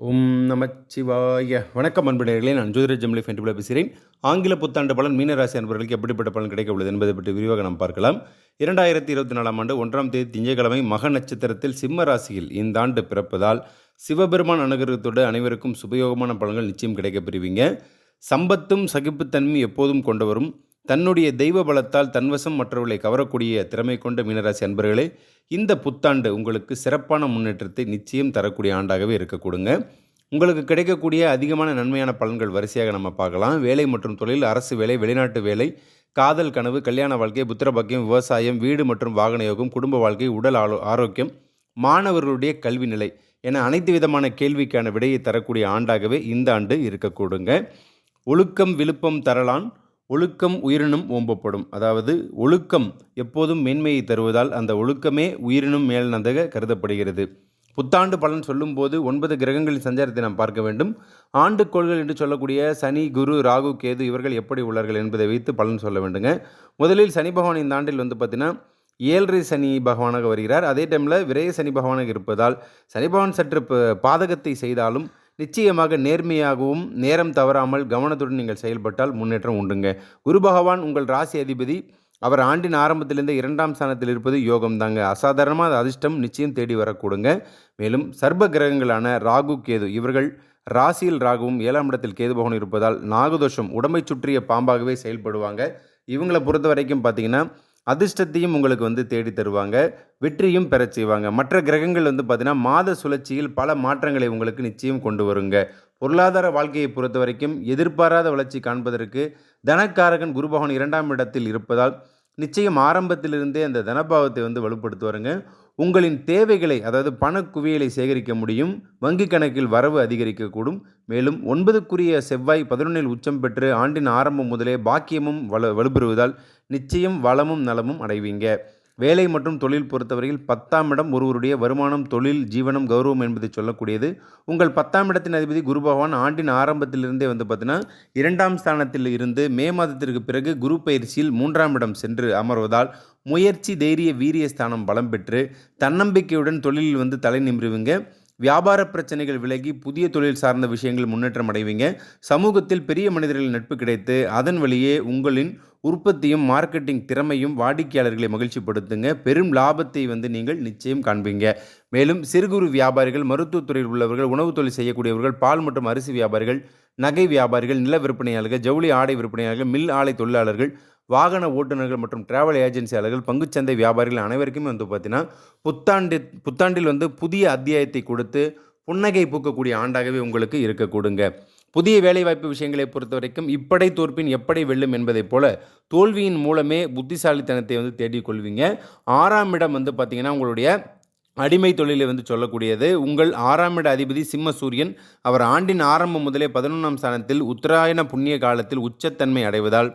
ஓம் நமச்சிவாய. வணக்கம் அன்புடையர்களே நான் ஜோதிர ஜம்லி ஃபென்டிபிள பேசுகிறேன். ஆங்கில புத்தாண்டு பலன் மீனராசி அன்பர்களுக்கு எப்படிப்பட்ட பலன் கிடைக்க உள்ளது என்பதை பற்றி விரிவாக நாம் பார்க்கலாம். இரண்டாயிரத்தி இருபத்தி நாலாம் ஆண்டு ஒன்றாம் தேதி திங்கட்கிழமை மக நட்சத்திரத்தில் சிம்ம ராசியில் இந்த ஆண்டு பிறப்பதால் சிவபெருமான் அனுகிரகத்தோடு அனைவருக்கும் சுபயோகமான பலன்கள் நிச்சயம் கிடைக்கப் பெறுவீங்க. சம்பத்தும் சகிப்புத்தன்மை எப்போதும் கொண்டவரும் தன்னுடைய தெய்வ பலத்தால் தன்வசம் மற்றவர்களை கவரக்கூடிய திறமை கொண்ட மீனராசி அன்பர்களே இந்த புத்தாண்டு உங்களுக்கு சிறப்பான முன்னேற்றத்தை நிச்சயம் தரக்கூடிய ஆண்டாகவே இருக்கக்கூடுங்க உங்களுக்கு கிடைக்கக்கூடிய அதிகமான நன்மையான பலன்கள் வரிசையாக நம்ம பார்க்கலாம். வேலை மற்றும் தொழில் அரசு வேலை வெளிநாட்டு வேலை காதல் கனவு கல்யாண வாழ்க்கை புத்திரபாக்கியம் விவசாயம் வீடு மற்றும் வாகன யோகம் குடும்ப வாழ்க்கை உடல் ஆலோ ஆரோக்கியம் மாணவர்களுடைய கல்வி நிலை என அனைத்து விதமான கேள்விக்கான விடையை தரக்கூடிய ஆண்டாகவே இந்த ஆண்டு இருக்கக்கூடுங்க ஒழுக்கம் விழுப்பம் தரலான் ஒழுக்கம் உயிரினும் ஓம்பப்படும். அதாவது ஒழுக்கம் எப்போதும் மேன்மையை தருவதால் அந்த ஒழுக்கமே உயிரினும் மேல்நதாக கருதப்படுகிறது. புத்தாண்டு பலன் சொல்லும்போது ஒன்பது கிரகங்களின் சஞ்சாரத்தை நாம் பார்க்க வேண்டும். ஆண்டு கோள்கள் என்று சொல்லக்கூடிய சனி குரு ராகு கேது இவர்கள் எப்படி உள்ளார்கள் என்பதை வைத்து பலன் சொல்ல வேண்டுங்க. முதலில் சனி பகவான் இந்த ஆண்டில் வந்து பார்த்தீங்கன்னா ஏழரை சனி பகவானாக வருகிறார். அதே டைமில் விரய சனி பகவானாக இருப்பதால் சனி பகவான் சற்று பாதகத்தை செய்தாலும் நிச்சயமாக நேர்மையாகவும் நேரம் தவறாமல் கவனத்துடன் நீங்கள் செயல்பட்டால் முன்னேற்றம் உண்டுங்க. குரு பகவான் உங்கள் ராசி அதிபதி அவர் ஆண்டின் ஆரம்பத்திலிருந்து இரண்டாம் ஸ்தானத்தில் இருப்பது யோகம் தாங்க அசாதாரணமாக அதிர்ஷ்டம் நிச்சயம் தேடி வரக்கூடுங்க. மேலும் சர்ப கிரகங்களான ராகு கேது இவர்கள் ராசியில் ராகுவும் ஏழாம் இடத்தில் கேது பகவான் இருப்பதால் நாகதோஷம் உடம்பை சுற்றிய பாம்பாகவே செயல்படுவாங்க. இவங்களை பொறுத்த வரைக்கும் பார்த்தீங்கன்னா அதிர்ஷ்டத்தையும் உங்களுக்கு வந்து தேடி தருவாங்க. வெற்றியும் பெறச் செய்வாங்க. மற்ற கிரகங்கள் வந்து பார்த்தீங்கன்னா மாத சுழற்சியில் பல மாற்றங்களை உங்களுக்கு நிச்சயம் கொண்டு வருங்க. பொருளாதார வாழ்க்கையை பொறுத்த வரைக்கும் எதிர்பாராத வளர்ச்சி காண்பதற்கு தனக்காரகன் குருபகவன் இரண்டாம் இடத்தில் இருப்பதால் நிச்சயம் ஆரம்பத்திலிருந்தே அந்த தனபாவத்தை வந்து வலுப்படுத்துவாருங்க. உங்களின் தேவைகளை அதாவது பண குவியலை சேகரிக்க முடியும் வங்கி கணக்கில் வரவு அதிகரிக்கக்கூடும். மேலும் ஒன்பதுக்குரிய செவ்வாய் பதினொன்றில் உச்சம் பெற்று ஆண்டின் ஆரம்பம் முதலே பாக்கியமும் வலு வலுப்பெறுவதால் நிச்சயம் வளமும் நலமும் அடைவீங்க. வேலை மற்றும் தொழில் பொறுத்தவரையில் பத்தாம் இடம் ஒருவருடைய வருமானம் தொழில் ஜீவனம் கௌரவம் என்பதை சொல்லக்கூடியது. உங்கள் பத்தாம் இடத்தின் அதிபதி குரு பகவான் ஆண்டின் ஆரம்பத்திலிருந்தே வந்து பார்த்தீங்கன்னா இரண்டாம் ஸ்தானத்தில் இருந்து மே மாதத்திற்கு பிறகு குரு பயிற்சியில் மூன்றாம் இடம் சென்று அமர்வதால் முயற்சி தைரிய வீரிய ஸ்தானம் பலம் பெற்று தன்னம்பிக்கையுடன் தொழிலில் வந்து தலை நிமிருவீங்க. வியாபார பிரச்சனைகள் விலகி புதிய தொழில் சார்ந்த விஷயங்கள் முன்னேற்றம் அடைவீங்க. சமூகத்தில் பெரிய மனிதர்கள் நட்பு கிடைத்து அதன் வழியே உங்களின் உற்பத்தியும் மார்க்கெட்டிங் திறமையும் வாடிக்கையாளர்களை மகிழ்ச்சிப்படுத்துங்க. பெரும் லாபத்தை வந்து நீங்கள் நிச்சயம் காண்பீங்க. மேலும் சிறு குறு வியாபாரிகள் மருத்துவத்துறையில் உள்ளவர்கள் உணவுத் தொழில் செய்யக்கூடியவர்கள் பால் மற்றும் அரிசி வியாபாரிகள் நகை வியாபாரிகள் நில விற்பனையாளர்கள் ஜவுளி ஆடை விற்பனையாளர்கள் மில் ஆலை தொழிலாளர்கள் வாகன ஓட்டுநர்கள் மற்றும் டிராவல் ஏஜென்சியாளர்கள் பங்குச்சந்தை வியாபாரிகள் அனைவருக்குமே வந்து பார்த்தீங்கன்னா புத்தாண்டு புத்தாண்டில் வந்து புதிய அத்தியாயத்தை கொடுத்து புன்னகை பூக்கக்கூடிய ஆண்டாகவே உங்களுக்கு இருக்கக்கூடுங்க. புதிய வேலைவாய்ப்பு விஷயங்களை பொறுத்த வரைக்கும் இப்படை தோற்பின் எப்படி வெல்லும் என்பதைப் போல தோல்வியின் மூலமே புத்திசாலித்தனத்தை வந்து தேடிக்கொள்வீங்க ஆறாம் இடம் வந்து பார்த்திங்கன்னா உங்களுடைய அடிமை தொழிலை வந்து சொல்லக்கூடியது. உங்கள் ஆறாம் இட அதிபதி சிம்ம சூரியன் அவர் ஆண்டின் ஆரம்பம் முதலே பதினொன்றாம் ஸ்தானத்தில் உத்தராயண புண்ணிய காலத்தில் உச்சத்தன்மை அடைவதால்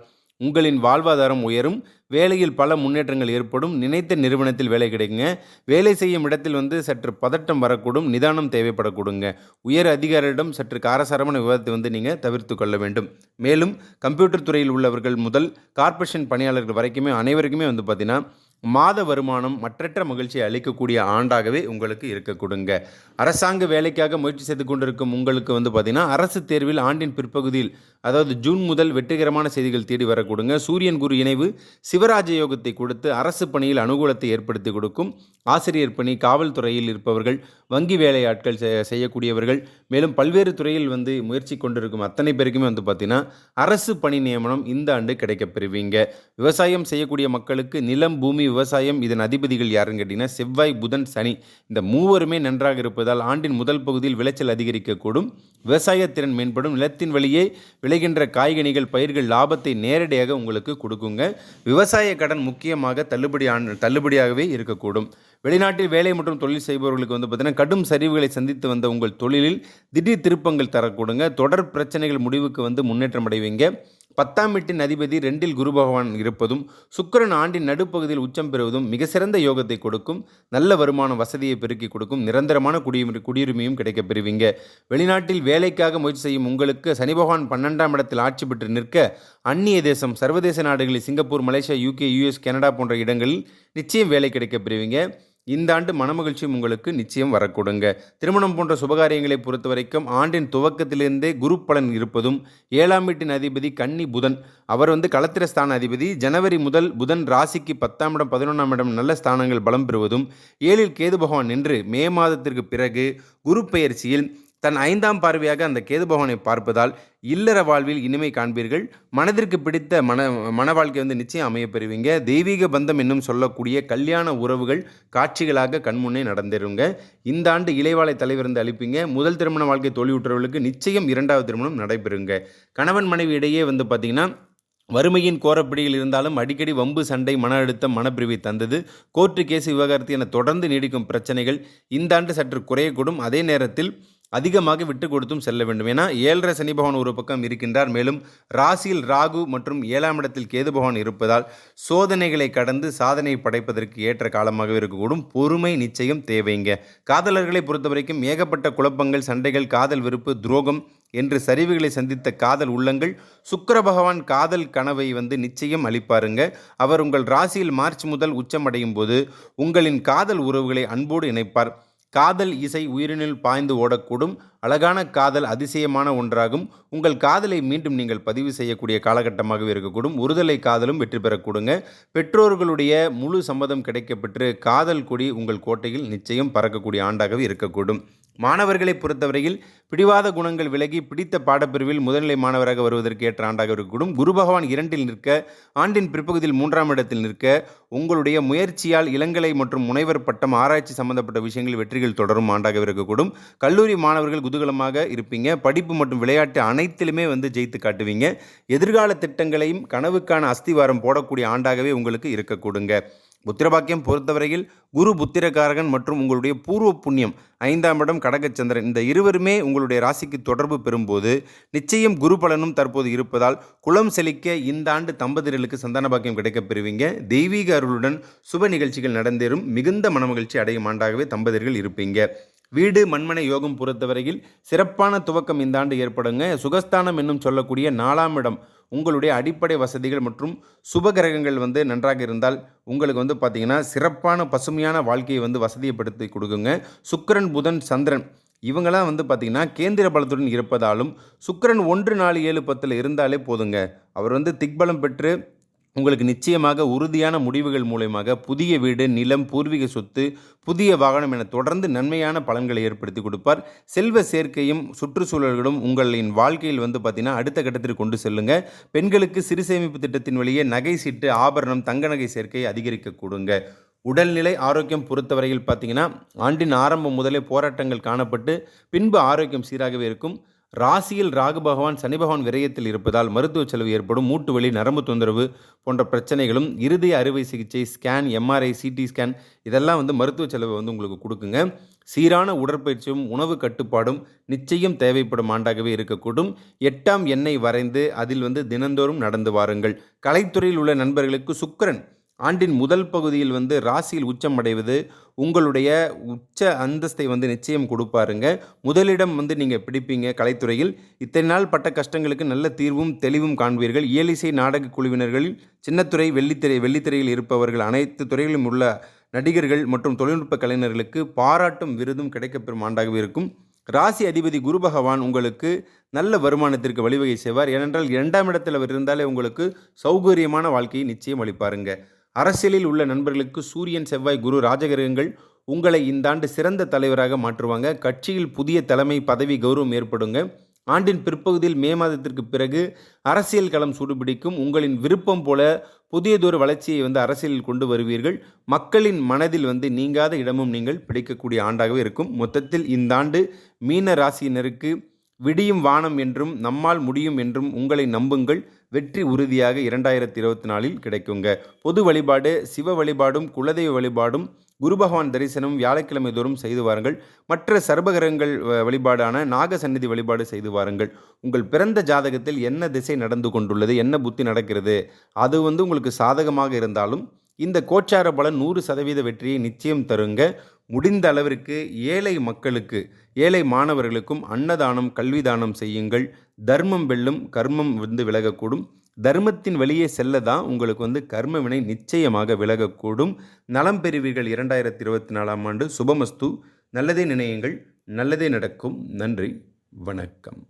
உங்களின் வாழ்வாதாரம் உயரும் வேலையில் பல முன்னேற்றங்கள் ஏற்படும் நினைத்த நிறுவனத்தில் வேலை கிடைக்குங்க. வேலை செய்யும் இடத்தில் வந்து சற்று பதட்டம் வரக்கூடும் நிதானம் தேவைப்படக்கூடுங்க. உயர் அதிகாரியிடம் சற்று காரசாரமான விவாதத்தை வந்து நீங்கள் தவிர்த்து கொள்ள வேண்டும். மேலும் கம்ப்யூட்டர் துறையில் உள்ளவர்கள் முதல் கார்ப்பரேஷன் பணியாளர்கள் வரைக்குமே அனைவருக்குமே வந்து பார்த்திங்கன்னா மாத வருமானம் மற்றற்ற மகிழ்ச்சியை அளிக்கக்கூடிய ஆண்டாகவே உங்களுக்கு இருக்கக்கூடுங்க. அரசாங்க வேலைக்காக முயற்சி செய்து கொண்டிருக்கும் உங்களுக்கு வந்து பார்த்திங்கன்னா அரசு தேர்வில் ஆண்டின் பிற்பகுதியில் அதாவது ஜூன் முதல் வெற்றிகரமான செய்திகள் தேடி வரக்கூடுங்க. சூரியன் குரு இணைவு சிவராஜ யோகத்தை கொடுத்து அரசு பணியில் அனுகூலத்தை ஏற்படுத்தி கொடுக்கும். ஆசிரியர் பணி காவல்துறையில் இருப்பவர்கள் வங்கி வேலையாட்கள் செய்யக்கூடியவர்கள் மேலும் பல்வேறு துறையில் வந்து முயற்சி கொண்டிருக்கும் அத்தனை பேருக்குமே வந்து பார்த்தீங்கன்னா அரசு பணி நியமனம் இந்த ஆண்டு கிடைக்கப்பெறுவீங்க விவசாயம் செய்யக்கூடிய மக்களுக்கு நிலம் பூமி விவசாயம் இதன் அதிபதிகள் யாருன்னு கேட்டிங்கன்னா செவ்வாய் புதன் சனி. இந்த மூவருமே நன்றாக இருப்பதால் ஆண்டின் முதல் பகுதியில் விளைச்சல் அதிகரிக்கக்கூடும். விவசாயத்திறன் மேம்படும். நிலத்தின் வழியே விளைகின்ற காய்கனிகள் பயிர்கள் லாபத்தை நேரடியாக உங்களுக்கு கொடுக்குங்க. விவசாய கடன் முக்கியமாக தள்ளுபடியான தள்ளுபடியாகவே இருக்கக்கூடும். வெளிநாட்டில் வேலை மற்றும் தொழில் செய்பவர்களுக்கு வந்து பார்த்தீங்கன்னா கடும் சரிவுகளை சந்தித்து வந்த உங்கள் தொழிலில் திடீர் திருப்பங்கள் தரக்கூடுங்க. தொடர் பிரச்சனைகள் முடிவுக்கு வந்து முன்னேற்றம் அடைவீங்க. பத்தாம் வீட்டின் அதிபதி ரெண்டில் குரு பகவான் இருப்பதும் சுக்கிரன் ஆண்டின் நடுப்பகுதியில் உச்சம் பெறுவதும் மிக சிறந்த யோகத்தை கொடுக்கும் நல்ல வருமான வசதியை பெருக்கி கொடுக்கும் நிரந்தரமான குடியுரிமை குடியுரிமையும் கிடைக்கப் பெறுவீங்க. வெளிநாட்டில் வேலைக்காக முயற்சி செய்யும் உங்களுக்கு சனி பகவான் பன்னெண்டாம் இடத்தில் ஆட்சி பெற்று நிற்க அந்நிய தேசம் சர்வதேச நாடுகளில் Singapore Malaysia UK US Canada போன்ற இடங்களில் நிச்சயம் வேலை கிடைக்கப் பெறுவீங்க. இந்த ஆண்டு மனமகிழ்ச்சியும் உங்களுக்கு நிச்சயம் வரக்கூடுங்க. திருமணம் போன்ற சுபகாரியங்களை பொறுத்த வரைக்கும் ஆண்டின் துவக்கத்திலிருந்தே குரு பலன் இருப்பதும் ஏழாம் வீட்டின் அதிபதி கன்னி புதன். அவர் வந்து களத்திர ஸ்தான அதிபதி. ஜனவரி முதல் புதன் ராசிக்கு பத்தாம் இடம் பதினொன்றாம் இடம் நல்ல ஸ்தானங்கள் பலம் பெறுவதும் ஏழில் கேது பகவான் நின்று மே மாதத்திற்கு பிறகு குரு பெயர்ச்சியில் தன் ஐந்தாம் பார்வையாக அந்த கேது பகவானை பார்ப்பதால் இல்லற வாழ்வில் இனிமை காண்பீர்கள். மனதிற்கு பிடித்த மன மன வாழ்க்கை வந்து நிச்சயம் அமைய பெறுவீங்க. தெய்வீக பந்தம் என்னும் சொல்லக்கூடிய கல்யாண உறவுகள் காட்சிகளாக கண்முன்னே நடந்துருங்க இந்த ஆண்டு இளைவாலை தலைவர் இருந்து அளிப்பீங்க. முதல் திருமண வாழ்க்கை தோல்வியுற்றவர்களுக்கு நிச்சயம் இரண்டாவது திருமணம் நடைபெறுங்க. கணவன் மனைவி இடையே வந்து பார்த்திங்கன்னா வறுமையின் கோரப்பிடியில் இருந்தாலும் அடிக்கடி வம்பு சண்டை மன அழுத்தம் மனப்பிரிவை தந்தது. கோர்ட்டு கேஸ் விவகாரத்து என தொடர்ந்து நீடிக்கும் பிரச்சனைகள் இந்த ஆண்டு சற்று குறையக்கூடும். அதே நேரத்தில் அதிகமாக விட்டு கொடுத்தும் செல்ல வேண்டும். ஏன்னா ஏழரை சனி பகவான் ஒரு பக்கம் இருக்கின்றார். மேலும் ராசியில் ராகு மற்றும் ஏழாம் இடத்தில் கேது பகவான் இருப்பதால் சோதனைகளை கடந்து சாதனை படைப்பதற்கு ஏற்ற காலமாக இருக்கக்கூடும். பொறுமை நிச்சயம் தேவைங்க. காதலர்களை பொறுத்த வரைக்கும் ஏகப்பட்ட குழப்பங்கள் சண்டைகள் காதல் வெறுப்பு துரோகம் என்று சரிவுகளை சந்தித்த காதல் உள்ளங்கள். சுக்கர பகவான் காதல் கனவை வந்து நிச்சயம் அளிப்பாருங்க. அவர் உங்கள் ராசியில் மார்ச் முதல் உச்சமடையும் போது உங்களின் காதல் உறவுகளை அன்போடு இணைப்பார். காதல் இசை உயிரினில் பாய்ந்து ஓடக்கூடும். அழகான காதல் அதிசயமான ஒன்றாகும். உங்கள் காதலை மீண்டும் நீங்கள் பதிவு செய்யக்கூடிய காலகட்டமாகவே இருக்கக்கூடும். ஒருதலை காதலும் வெற்றி பெறக்கூடுங்க. பெற்றோர்களுடைய முழு சம்மதம் கிடைக்கப்பெற்று காதல் கொடி உங்கள் கோட்டையில் நிச்சயம் பறக்கக்கூடிய ஆண்டாகவே இருக்கக்கூடும். மாணவர்களை பொறுத்தவரையில் பிடிவாத குணங்கள் விலகி பிடித்த பாடப்பிரிவில் முதல்நிலை மாணவராக வருவதற்கு ஏற்ற ஆண்டாக இருக்கக்கூடும். குரு பகவான் இரண்டில் நிற்க ஆண்டின் பிற்பகுதியில் மூன்றாம் இடத்தில் நிற்க உங்களுடைய முயற்சியால் இளங்கலை மற்றும் முனைவர் பட்டம் ஆராய்ச்சி சம்பந்தப்பட்ட விஷயங்கள் வெற்றிகள் தொடரும் ஆண்டாக இருக்கக்கூடும். கல்லூரி மாணவர்கள் குதூகலமாக இருப்பீங்க. படிப்பு மற்றும் விளையாட்டு அனைத்திலுமே வந்து ஜெயித்து காட்டுவீங்க. எதிர்கால திட்டங்களையும் கனவுக்கான அஸ்திவாரம் போடக்கூடிய ஆண்டாகவே உங்களுக்கு இருக்கக்கூடுங்க. புத்திரபாக்கியம் பொறுத்தவரையில் குரு புத்திரகாரகன் மற்றும் உங்களுடைய பூர்வ புண்ணியம் ஐந்தாம் இடம் கடகச்சந்திரன். இந்த இருவருமே உங்களுடைய ராசிக்கு தொடர்பு பெறும்போது நிச்சயம் குரு பலனும் தற்போது இருப்பதால் குளம் செழிக்க இந்த ஆண்டு தம்பதியர்களுக்கு சந்தான பாக்கியம் கிடைக்கப் பெறுவீங்க. தெய்வீக அருளுடன் சுப நிகழ்ச்சிகள் நடந்தேறும். மிகுந்த மனமகிழ்ச்சி அடையும் ஆண்டாகவே தம்பதியர்கள் இருப்பீங்க. வீடு மண்மனை யோகம் பொறுத்தவரையில் சிறப்பான துவக்கம் இந்த ஆண்டு ஏற்படுங்க. சுகஸ்தானம் என்னும் சொல்லக்கூடிய நாலாம் இடம் உங்களுடைய அடிப்படை வசதிகள் மற்றும் சுபகிரகங்கள் வந்து நன்றாக இருந்தால் உங்களுக்கு வந்து பார்த்திங்கன்னா சிறப்பான பசுமையான வாழ்க்கையை வந்து வசதியப்படுத்தி கொடுக்குங்க. சுக்கரன் புதன் சந்திரன் இவங்களாம் வந்து பார்த்திங்கன்னா கேந்திர பலத்துடன் இருப்பதாலும் சுக்கிரன் ஒன்று நாலு ஏழு பத்தில் இருந்தாலே போதுங்க. அவர் வந்து திக்பலம் பெற்று உங்களுக்கு நிச்சயமாக உறுதியான முடிவுகள் மூலயமாக புதிய வீடு நிலம் பூர்வீக சொத்து புதிய வாகனம் என தொடர்ந்து நன்மையான பலன்களை ஏற்படுத்தி கொடுப்பார். செல்வ சேர்க்கையும் சுற்றுச்சூழல்களும் உங்களின் வாழ்க்கையில் வந்து பார்த்தீங்கன்னா அடுத்த கட்டத்திற்கு கொண்டு செல்லுங்க. பெண்களுக்கு சிறு சேமிப்பு திட்டத்தின் வழியே நகை சீட்டு ஆபரணம் தங்க நகை சேர்க்கையை அதிகரிக்க கொடுங்க. உடல்நிலை ஆரோக்கியம் பொறுத்தவரையில் பார்த்தீங்கன்னா ஆண்டின் ஆரம்பம் முதலே போராட்டங்கள் காணப்பட்டு பின்பு ஆரோக்கியம் சீராகவே இருக்கும். ராசியில் ராகு பகவான் சனி பகவான் விரயத்தில் இருப்பதால் மருத்துவ செலவு ஏற்படும். மூட்டு வலி நரம்பு தொந்தரவு போன்ற பிரச்சனைகளும் இருதய அறுவை சிகிச்சை ஸ்கேன் எம்ஆர்ஐ சிடி ஸ்கேன் இதெல்லாம் வந்து மருத்துவ செலவை வந்து உங்களுக்கு கொடுக்குங்க. சீரான உடற்பயிற்சியும் உணவு கட்டுப்பாடும் நிச்சயம் தேவைப்படும் ஆண்டாகவே இருக்கக்கூடும். எட்டாம் எண்ணெய் வரைந்து அதில் வந்து தினந்தோறும் நடந்து வாருங்கள். கலைத்துறையில் உள்ள நண்பர்களுக்கு சுக்கரன் ஆண்டின் முதல் பகுதியில் வந்து ராசியில் உச்சம் அடைவது உங்களுடைய உச்ச அந்தஸ்தை வந்து நிச்சயம் கொடுப்பாருங்க. முதலிடம் வந்து நீங்கள் பிடிப்பீங்க கலைத்துறையில். இத்தனை நாள் பட்ட கஷ்டங்களுக்கு நல்ல தீர்வும் தெளிவும் காண்பீர்கள். இயலிசை நாடக குழுவினர்களில் சின்னத்துறை வெள்ளித்திரை வெள்ளித்திரையில் இருப்பவர்கள் அனைத்து துறைகளிலும் உள்ள நடிகர்கள் மற்றும் தொழில்நுட்ப கலைஞர்களுக்கு பாராட்டும் விருதும் கிடைக்கப்பெறும் ஆண்டாகவே இருக்கும். ராசி அதிபதி குரு பகவான் உங்களுக்கு நல்ல வருமானத்திற்கு வழிவகை செய்வார். ஏனென்றால் இரண்டாம் இடத்தில் அவர் இருந்தாலே உங்களுக்கு சௌகரியமான வாழ்க்கையை நிச்சயம் அளிப்பாருங்க. அரசியலில் உள்ள நண்பர்களுக்கு சூரியன் செவ்வாய் குரு ராஜகிரகங்கள் உங்களை இந்த ஆண்டு சிறந்த தலைவராக மாற்றுவாங்க. கட்சியில் புதிய தலைமை பதவி கௌரவம் ஏற்படுங்க. ஆண்டின் பிற்பகுதியில் மே மாதத்திற்கு பிறகு அரசியல் களம் சூடுபிடிக்கும். உங்களின் விருப்பம் போல புதியதொரு வளர்ச்சியை வந்து அரசியலில் கொண்டு வருவீர்கள். மக்களின் மனதில் வந்து நீங்காத இடமும் நீங்கள் பிடிக்கக்கூடிய ஆண்டாகவே இருக்கும். மொத்தத்தில் இந்த ஆண்டு மீன ராசியினருக்கு விடியும் வானம் என்றும் நம்மால் முடியும் என்றும் உங்களை நம்புங்கள். வெற்றி உறுதியாக இரண்டாயிரத்தி இருபத்தி நாலில் கிடைக்குங்க. பொது வழிபாடு சிவ வழிபாடும் குலதெய்வ வழிபாடும் குரு பகவான் தரிசனம் வியாழக்கிழமை தோறும் செய்து வாருங்கள். மற்ற சர்வகரங்கள் வ- வழிபாடான நாக சந்நிதி வழிபாடு செய்து வாருங்கள். உங்கள் பிறந்த ஜாதகத்தில் என்ன திசை நடந்து கொண்டுள்ளது என்ன புத்தி நடக்கிறது அது வந்து உங்களுக்கு சாதகமாக இருந்தாலும் இந்த கோச்சார பலன் நூறு சதவீத வெற்றியை நிச்சயம் தருங்க. முடிந்த அளவிற்கு ஏழை மக்களுக்கு ஏழை மாணவர்களுக்கும் அன்னதானம் கல்வி தானம் செய்யுங்கள். தர்மம் வெல்லும் கர்மம் வந்து விலகக்கூடும். தர்மத்தின் வழியே செல்ல தான் உங்களுக்கு வந்து கர்ம வினை நிச்சயமாக விலகக்கூடும். நலம் பெறுவீர்கள் இரண்டாயிரத்தி இருபத்தி நாலாம் ஆண்டு. சுபமஸ்து. நல்லதே நினையுங்கள். நல்லதே நடக்கும். நன்றி. வணக்கம்.